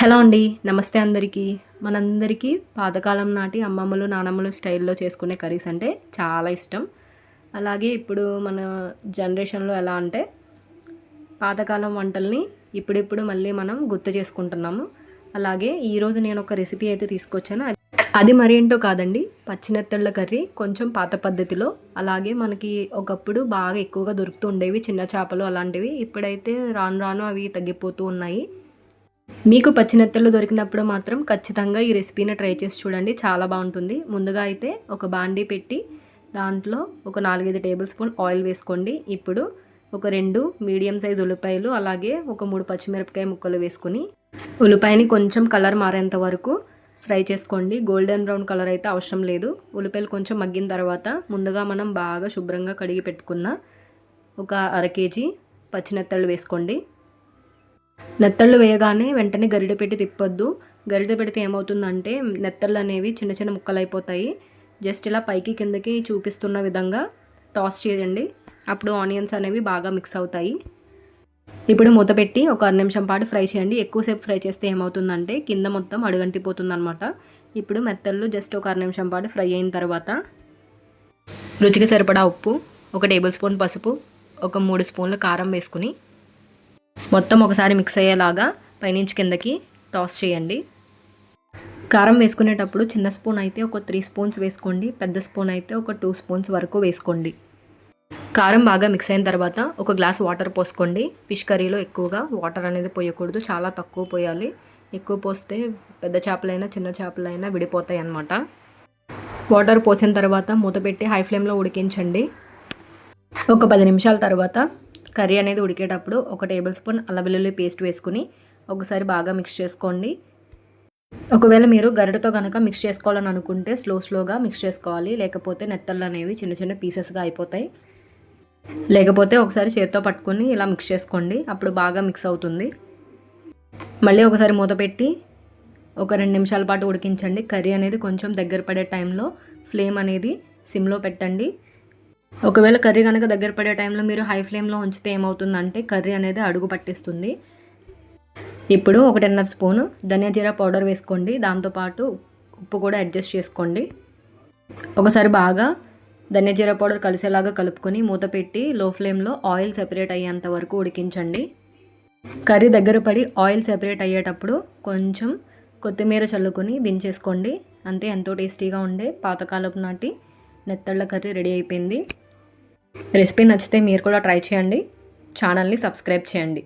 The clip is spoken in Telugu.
హలో అండి నమస్తే అందరికీ. మనందరికీ పాతకాలం నాటి అమ్మమ్మలు నానమ్మలు స్టైల్లో చేసుకునే కర్రీస్ అంటే చాలా ఇష్టం. అలాగే ఇప్పుడు మన జనరేషన్లో ఎలా అంటే పాతకాలం వంటల్ని ఇప్పుడిప్పుడు మళ్ళీ మనం గుర్తు చేసుకుంటున్నాము. అలాగే ఈరోజు నేను ఒక రెసిపీ అయితే తీసుకొచ్చాను. అది- మరేంటో కాదండి పచ్చినెత్తళ్ళ కర్రీ కొంచెం పాత పద్ధతిలో. అలాగే మనకి ఒకప్పుడు బాగా ఎక్కువగా దొరుకుతూ ఉండేవి చిన్న చేపలు అలాంటివి. ఇప్పుడైతే రాను రాను అవి తగ్గిపోతూ ఉన్నాయి. మీకు పచ్చినెత్తలు దొరికినప్పుడు మాత్రం ఖచ్చితంగా ఈ రెసిపీని ట్రై చేసి చూడండి. చాలా బాగుంటుంది. ముందుగా అయితే ఒక బాండీ పెట్టి దాంట్లో ఒక నాలుగైదు టేబుల్ స్పూన్ ఆయిల్ వేసుకోండి. ఇప్పుడు ఒక రెండు మీడియం సైజ్ ఉల్లిపాయలు అలాగే ఒక మూడు పచ్చిమిరపకాయ ముక్కలు వేసుకుని ఉల్లిపాయని కొంచెం కలర్ మారేంత వరకు ఫ్రై చేసుకోండి. గోల్డెన్ బ్రౌన్ కలర్ అయితే అవసరం లేదు. ఉల్లిపాయలు కొంచెం మగ్గిన తర్వాత ముందుగా మనం బాగా శుభ్రంగా కడిగి పెట్టుకున్న ఒక అర కేజీ పచ్చినెత్తళ్ళు వేసుకోండి. నెత్తళ్ళు వేయగానే వెంటనే గరిడ పెట్టి తిప్పొద్దు. గరిడ పెడితే ఏమవుతుందంటే నెత్తళ్ళు అనేవి చిన్న చిన్న ముక్కలు అయిపోతాయి జస్ట్ ఇలా పైకి కిందకి చూపిస్తున్న విధంగా టాస్ చేయండి. అప్పుడు ఆనియన్స్ అనేవి బాగా మిక్స్ అవుతాయి. ఇప్పుడు మూత పెట్టి ఒక అర నిమిషం పాటు ఫ్రై చేయండి. ఎక్కువసేపు ఫ్రై చేస్తే ఏమవుతుందంటే కింద మొత్తం అడుగంటిపోతుంది అనమాట ఇప్పుడు మెత్తళ్ళు జస్ట్ ఒక అర నిమిషం పాటు ఫ్రై అయిన తర్వాత రుచికి సరిపడా ఉప్పు ఒక టేబుల్ స్పూన్ పసుపు ఒక మూడు స్పూన్లు కారం వేసుకుని మొత్తం ఒకసారి మిక్స్ అయ్యేలాగా పైనుంచి కిందకి టాస్ చేయండి. కారం వేసుకునేటప్పుడు చిన్న స్పూన్ అయితే ఒక త్రీ స్పూన్స్ వేసుకోండి పెద్ద స్పూన్ అయితే ఒక టూ స్పూన్స్ వరకు వేసుకోండి. కారం బాగా మిక్స్ అయిన తర్వాత ఒక గ్లాస్ వాటర్ పోసుకోండి. ఫిష్ కర్రీలో ఎక్కువగా వాటర్ అనేది పోయకూడదు చాలా తక్కువ పోయాలి. ఎక్కువ పోస్తే పెద్ద చేపలైనా చిన్న చేపలైనా విడిపోతాయి అన్నమాట. వాటర్ పోసిన తర్వాత మూత పెట్టి హై ఫ్లేమ్లో ఉడికించండి. ఒక పది నిమిషాల తర్వాత కర్రీ అనేది ఉడికేటప్పుడు ఒక టేబుల్ స్పూన్ అల్లం వెల్లుల్లి పేస్ట్ వేసుకుని ఒకసారి బాగా మిక్స్ చేసుకోండి. ఒకవేళ మీరు గరిటతో కనుక మిక్స్ చేసుకోవాలని అనుకుంటే స్లో స్లోగా మిక్స్ చేసుకోవాలి. లేకపోతే నెత్తళ్ళు అనేవి చిన్న చిన్న పీసెస్గా అయిపోతాయి. లేకపోతే ఒకసారి చేత్తో పట్టుకొని ఇలా మిక్స్ చేసుకోండి. అప్పుడు బాగా మిక్స్ అవుతుంది. మళ్ళీ ఒకసారి మూత పెట్టి ఒక రెండు నిమిషాల పాటు ఉడికించండి. కర్రీ అనేది కొంచెం దగ్గర పడే టైంలో ఫ్లేమ్ అనేది సిమ్లో పెట్టండి. ఒకవేళ కర్రీ కనుక దగ్గర పడే టైంలో మీరు హై ఫ్లేమ్లో ఉంచితే ఏమవుతుందంటే కర్రీ అనేది అడుగు పట్టిస్తుంది. ఇప్పుడు ఒకటిన్నర స్పూను ధనియా జీరా పౌడర్ వేసుకోండి. దాంతోపాటు ఉప్పు కూడా అడ్జస్ట్ చేసుకోండి. ఒకసారి బాగా ధనియా జీరా పౌడర్ కలిసేలాగా కలుపుకొని మూత పెట్టి లో ఫ్లేమ్లో ఆయిల్ సెపరేట్ అయ్యేంత వరకు ఉడికించండి. కర్రీ దగ్గర పడి ఆయిల్ సెపరేట్ అయ్యేటప్పుడు కొంచెం కొత్తిమీర చల్లుకొని దించేసుకోండి. అంతే ఎంతో టేస్టీగా ఉండే పాతకాలపు నాటి నెత్తళ్ళ కర్రీ రెడీ అయిపోయింది. రెసిపీ నచ్చితే మీరు కూడా ట్రై చేయండి. ఛానల్ని సబ్స్క్రైబ్ చేయండి.